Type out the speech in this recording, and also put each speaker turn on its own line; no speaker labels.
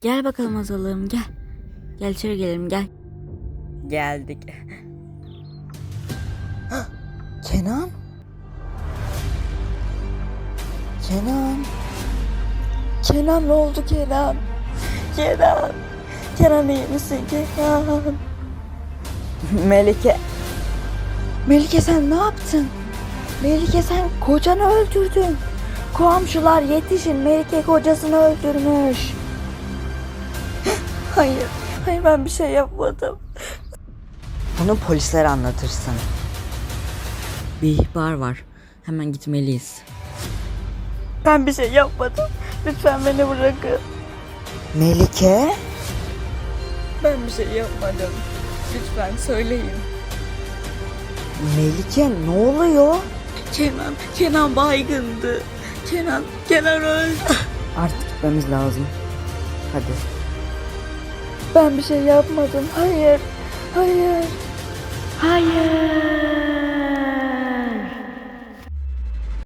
Gel bakalım Azal'ım gel. Gel içeri gelelim gel.
Geldik.
Kenan? Kenan? Kenan ne oldu Kenan? Kenan? Kenan iyi misin Kenan?
Melike.
Melike sen ne yaptın? Melike sen kocanı öldürdün. Komşular yetişin Melike kocasını öldürmüş. Hayır, hayır ben bir şey yapmadım.
Bunu polislere anlatırsın.
Bir ihbar var. Hemen gitmeliyiz.
Ben bir şey yapmadım. Lütfen beni bırakın.
Melike?
Ben bir şey yapmadım. Lütfen söyleyin.
Melike ne oluyor?
Kenan, Kenan baygındı. Kenan, Kenan öldü.
Artık gitmemiz lazım. Hadi.
Ben bir şey yapmadım. Hayır, hayır. Hayır.